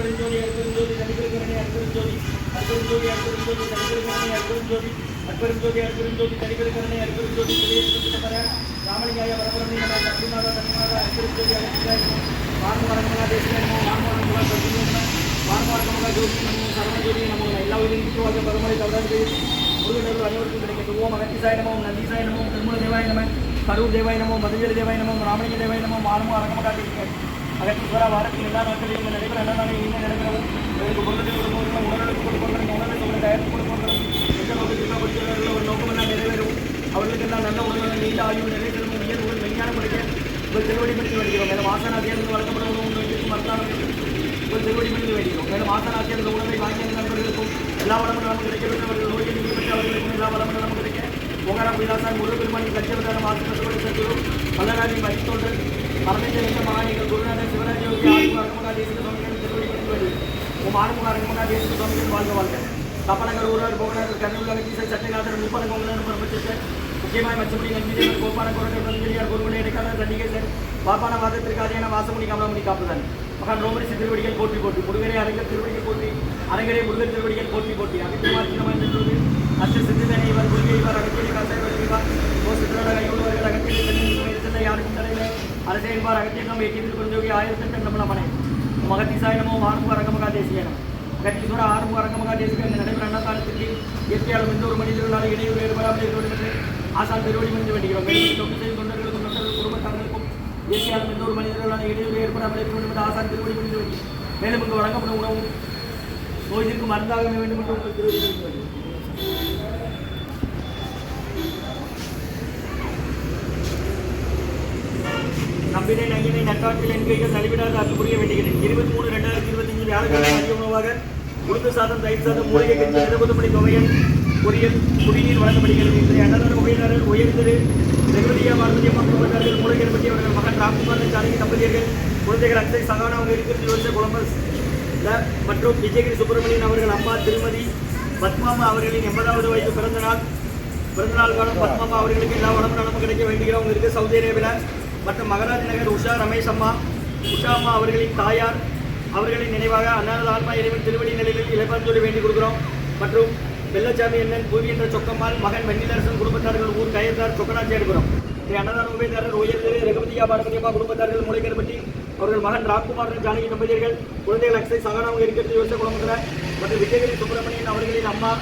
அற்பெருஞ்சோதி அற்பெருஞ்சோதி தனிபெருங்கரணி அற்பெருஞ்சோதி அற்பெருஞ்சோதி அற்பெருஞ்சோதி தனிபெருங்கரணி அற்பெருஞ்சோதி அற்பெருஞ்சோதி அற்பெருஞ்சோதி தனிபெருங்கரணி அற்பெருஞ்சோதி திரியேசுபர ராமலிங்காய வரபரமி நம சத்யநாத சத்யநாத அற்பெருஞ்சோதி அற்புதாய வான்மரங்கமகா தேசியமோ நமோ வான்மரங்கமகா சத்யமே நம வான்மரங்கமகா ஜோதி நமோ சரவணஜோதி நமோ எல்லா உயிரின் வாங்க பரமரை தவறாது முருகனர்கள் அனைவருக்கும் கிடைக்கிறது ஓம் அகத்திசாய நமோ நந்தீசாய நமோ திருமூல தேவாய நம கரூர் தேவாய நமோ மதுவேல் தேவாய நமோ ராமலிங்க தேவாய நமோ மானமோ அரங்கமகா தேசிய அகத்தீஸ்வரா வாரத்தில் எல்லா நாட்களிலும் இங்கே நடைபெற எல்லா நாளையும் இங்கே நடைபெறவும். உங்களுக்கு பொருளுக்கு கொடுப்பவர்களும் உடலுக்கு கொடுப்பவர்களும் உணவுக்கு உங்களை தயாரித்து கொடுப்பவர்களும் எந்த நோக்கத்திற்காக படித்தவர்கள் ஒரு நோக்கம் எல்லாம் நிறைவேறும் அவர்களுக்கு எல்லாம் நல்ல உணவு நீண்ட ஆய்வு நிறைவேறும் உயர் ஒரு விஞ்ஞானம் படிக்க ஒரு திருவடி பற்றி வருகிறோம் மேலும் ஆசனாதியாருக்கு வழங்கப்படும் உணவு உங்களுக்கு மருந்தான உங்கள் திருவடி பற்றி வருகிறோம் மேலும் ஆசனாதியார் இந்த உணவை வாங்கிய நண்பர்களுக்கும் எல்லா வளமும் நமக்கு கிடைக்க வேண்டும் அவர்கள் நோயை நீங்க அவர்களுக்கும் எல்லா வளமும் நமக்கு கிடைக்க. போகரா விலாசான் முருகப்பெருமானின் கட்சியவதான வாக்கு கட்டுப்படி சென்றோம் மல்லராஜின் மதித்தோன்றல் மரணத்திலிருந்த மகானிகள் குருநாதர் சிவராஜ் யோகி ஆறுமுக அரங்கமகா தேசிக சுவாமிகள் திருவடி உம் ஆறுமுக அரங்கமகா தேசிக சுவாமிகள் வாழ்க வாழ்க கப்பனகர் ஊரார் போகநாதர் கர்ணூர் கீசை சட்டநாதர் முப்பன கோங்கலன் பிரபஞ்சர் முக்கியமாய் மச்சமுடி நந்திதேவர் கோபான கோரட்டர் பதஞ்சலியார் குருமணி இடைக்காலர் தண்டிகேசர் பாப்பான வாதத்திற்கு அதியான வாசமுடி கமலமுடி காப்புதான் மகான் ரோமரிசி திருவடிகள் போட்டி போட்டி முருகரை அரங்கர் திருவடிகள் போற்றி அரங்கரே முருகர் திருவடிகள் போற்றி போற்றி அகத்தியமார் சின்னமாய் அச்ச சித்திதனை இவர் முருகை இவர் அகத்தியை காசாய் வருகிறார் அரசே என்பார் அகத்தியம் எட்டி கொஞ்சோகி ஆயிரத்தெட்டு நம்மளமனை மகத்திசாய நமோ ஆறுமுக அரங்கமகா தேசியனம் கட்டீஸ்வர ஆறுமுக அரங்கமகா தேசிக இந்த நடைபெற அன்னதானத்திற்கு இயற்கையாலும் எந்த ஒரு மனிதர்களால் இடையூறு ஏற்படாமல் இருக்க வேண்டும் என்று ஆசான் திருவடி மனித வேண்டுகிறோம் தொண்டு செய்யும் தொண்டர்களுக்கும் தொண்டர்கள் குடும்பத்தார்களுக்கும் இயற்கையாலும் எந்த ஒரு மனிதர்களால் இடையூறு ஏற்படாமல் இருக்க வேண்டும் என்று ஆசான் திருவடி மனித வேண்டி மேலும் இங்கு வழங்கப்படும் உணவும் நோய்க்கு மருந்தாக வேண்டும் என்று உங்கள் திருவடி மனித வேண்டும் நம்பினை நங்கினை நட்டாற்றில் என்கைகள் நலிவிடாத அருள் புரிய வேண்டுகிறேன். இருபத்தி மூணு ரெண்டாயிரத்தி இருபத்தஞ்சு வியாழக்கிழமை மதிய உணவாக உளுந்து சாதம் தயிர் சாதம் மூலிகை கட்சி இருபது துவையல் பொரியல் குடிநீர் வழங்கப்படுகிறது. இன்றைய அன்னதான உபயதாரர் உயர்ந்தது. ரெகுலரியா பாரதிய மக்கள் மூலிகை பற்றி அவர்கள் மகன் ராம்குமார் ஜானகி தம்பதியர்கள் குழந்தைகள் அக்ஷய் சகானா அவங்க இருக்கிறது கொலம்பஸ் மற்றும் விஜயகிரி சுப்பிரமணியன் அவர்கள் அம்மா திருமதி பத்மாமா அவர்களின் எண்பதாவது வயது பிறந்த நாள். பிறந்தநாள் காலம் பத்மாமா அவர்களுக்கு எல்லா வளமும் நலமும் கிடைக்க வேண்டுகிறவங்க இருக்கு சவுதி அரேபியா மற்றும் மகராஜ் நகர் உஷா ரமேஷ் அம்மா உஷா அம்மா அவர்களின் தாயார் அவர்களின் நினைவாக அன்னாரது ஆத்மா இறைவன் திருவடி நிலையில் இளைப்பாஞ்சொலி வேண்டிக் கொடுக்கிறோம். மற்றும் வெள்ளச்சாமி அண்ணன் பூவி என்ற சொக்கம்மாள் மகன் வெண்ணிலரசன் குடும்பத்தார்கள் ஊர் கயத்தார் சொக்கனாச்சியார்புரம் ஸ்ரீ அன்னதான உபயதாரர் உயர்திரு ரகுபதியா பாரதியம்மா குடும்பத்தார்கள் முளைக்கருப்பட்டி அவர்கள் மகன் ராம்குமாரன் ஜானகி தம்பதியர்கள் குழந்தைகள் அக்ஸை சகனாவும் இருக்கிறது யோசிச்ச குடும்பத்தில் மற்றும் விஜயகிரி சுப்பிரமணியன் அவர்களின் அம்மா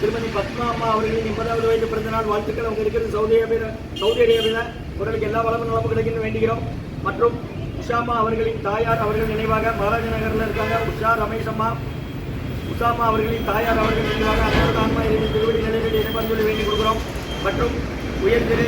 திருமதி பத்மா அம்மா அவர்களின் எண்பதாவது வயது பிறந்த நாள் வாழ்த்துக்கள். அவங்க இருக்கிறது சவுதி அரேபியா சவுதி அரேபியா அவர்களுக்கு எல்லா வளமும் நலமும் கிடைக்கும் வேண்டுகிறோம். மற்றும் உஷாமா அவர்களின் தாயார் அவர்கள் நினைவாக மகாராஜ நகரில் இருக்காங்க. உஷா ரமேஷ் அம்மா உஷாமா அவர்களின் தாயார் அவர்கள் நினைவாக அனைவரது ஆன்மா இறைவன் திருவடி நிலையில் இணைப்பந்துள்ளி வேண்டி கொடுக்கிறோம். மற்றும் உயர்திரு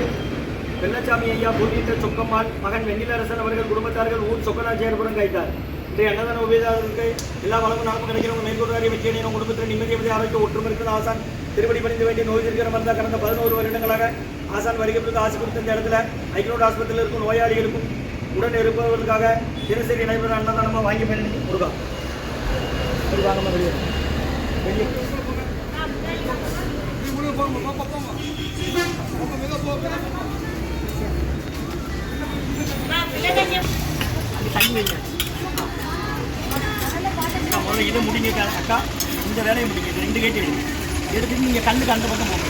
வெள்ளச்சாமி ஐயா பூஜித்த சொக்கம்மாள் மகன் வெண்ணிலரசன் அவர்கள் குடும்பத்தார்கள் ஊர் சொக்கநாச்சியார்புரம் கைத்தார் இன்றைய அன்னதான உபயதாரருக்கு எல்லா வளமும் நலமும் கிடைக்கிறவங்க மேற்கொள்வாரி வெற்றியடையும் குடும்பத்தில் நிம்மதியை ஆரோக்கிய ஒற்றுமை இருக்கிற ஆசான் திருப்படி பணிந்து வேண்டிய நோய் இருக்கிற மருந்தா கடந்த பதினோரு வருடங்களாக ஆசான் வருகைக்கு ஆசை கொடுத்த இந்த இடத்துல ஐக்ரோட் ஆஸ்பத்திரியில் இருக்கும் நோயாளிகளுக்கும் உடன் இருப்பவர்களுக்காக தினசரி நடைபெற அன்னதானமாக வாங்கி பயணிக்கும் முருகா அப்படி வாங்கம்மா வெளியே வெளியே. இதை முடிங்க அக்கா. இந்த வேலையை முடிங்க ரெண்டு கேட்டு எடுங்க. எடுத்துட்டு நீங்கள் கண்ணுக்கு அந்த பக்கம் போங்க.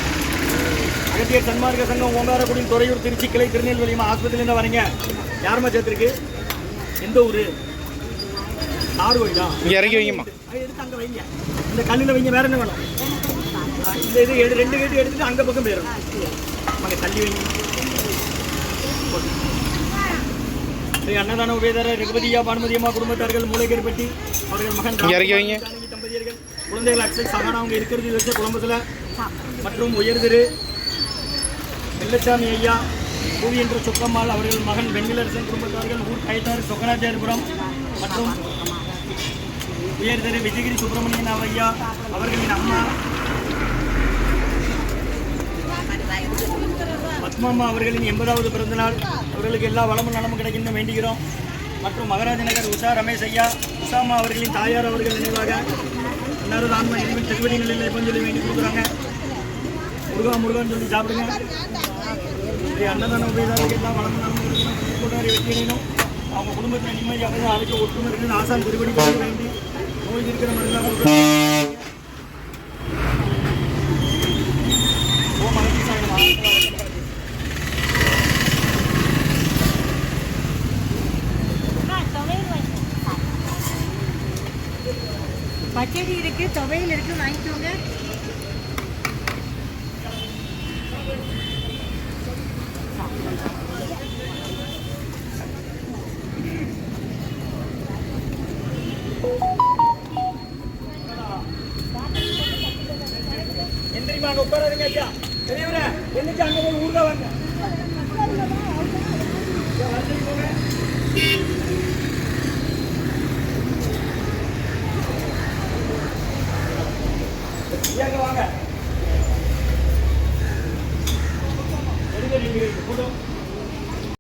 அகத்தியர் சன்மார்க்க சங்கம் ஓங்காரக்குடி துறையூர் திருச்சி கிளை திருநெல்வேலிமா ஆஸ்பத்திரியிலேருந்து வரீங்க. யாரும்மா சேர்த்துருக்கு? எந்த ஊர்? நார்வழி தான் இங்கே இறக்கி வைங்கம்மா. எடுத்து அங்கே வைங்க. இந்த கண்ணில் வைங்க வேற என்ன வேணும்? இந்த இது எடு ரெண்டு கேட்டு எடுத்துட்டு அங்கே பக்கம் போயிடணும். அங்கே தள்ளி வைங்க. ஸ்ரீ அன்னதான உபயதார ரகுபதியா பானுமதியம்மா குடும்பத்தார்கள் மூளைகர்பட்டி அவர்கள் மகன் இறக்கி வைங்க. குழந்தைகள் அக்ஷய் சகானவங்க இருக்கிறது வச்ச குழம்புல மற்றும் உயர்திரு வெள்ளச்சாமி ஐயா பூவி என்ற சொக்கம்மாள் அவர்கள் மகன் வெண்ணிலரசன் குடும்பத்தார்கள் ஊர் கைத்தார் சொக்கனாச்சாரிபுரம் மற்றும் உயர்திரு விஜயகிரி சுப்பிரமணியன் ஐயா அவர்களின் அம்மா பத்மாமா அவர்களின் எண்பதாவது பிறந்தநாள். அவர்களுக்கு எல்லா வளமும் நலமும் கிடைக்கின்ற வேண்டுகிறோம். மற்றும் மகாராஜ நகர் உஷா ரமேஷ் ஐயா உஷாமா அவர்களின் தாயார் அவர்கள் நினைவாக எல்லாரும் ஆன்மா இறைவன் திருவடி நிலையில் சொல்லி வேண்டி கொடுக்குறாங்க. முருகா முருகான்னு சொல்லி சாப்பிடுங்க. ஸ்ரீ அன்னதான உபயதாரருக்கு எல்லாம் வளமும் நலமும் கூட்டாரி வெற்றியடையணும் அவங்க குடும்பத்தில் நிம்மதியாக ஆரோக்கிய ஒற்றுமை இருக்குன்னு ஆசான் திருவடி வேண்டி நோய் இருக்கிற மாதிரி எல்லாம் கொடுக்குறோம். ஓம் அகத்தி சாய் நமः. பச்சடி இருக்கு துவையல் இருக்கு வாங்கிக்கோங்க எந்திரிமா அங்க ஐயா பெரியவரே என்னைக்கு அங்க போய் ஊர்ல வாங்க போங்க.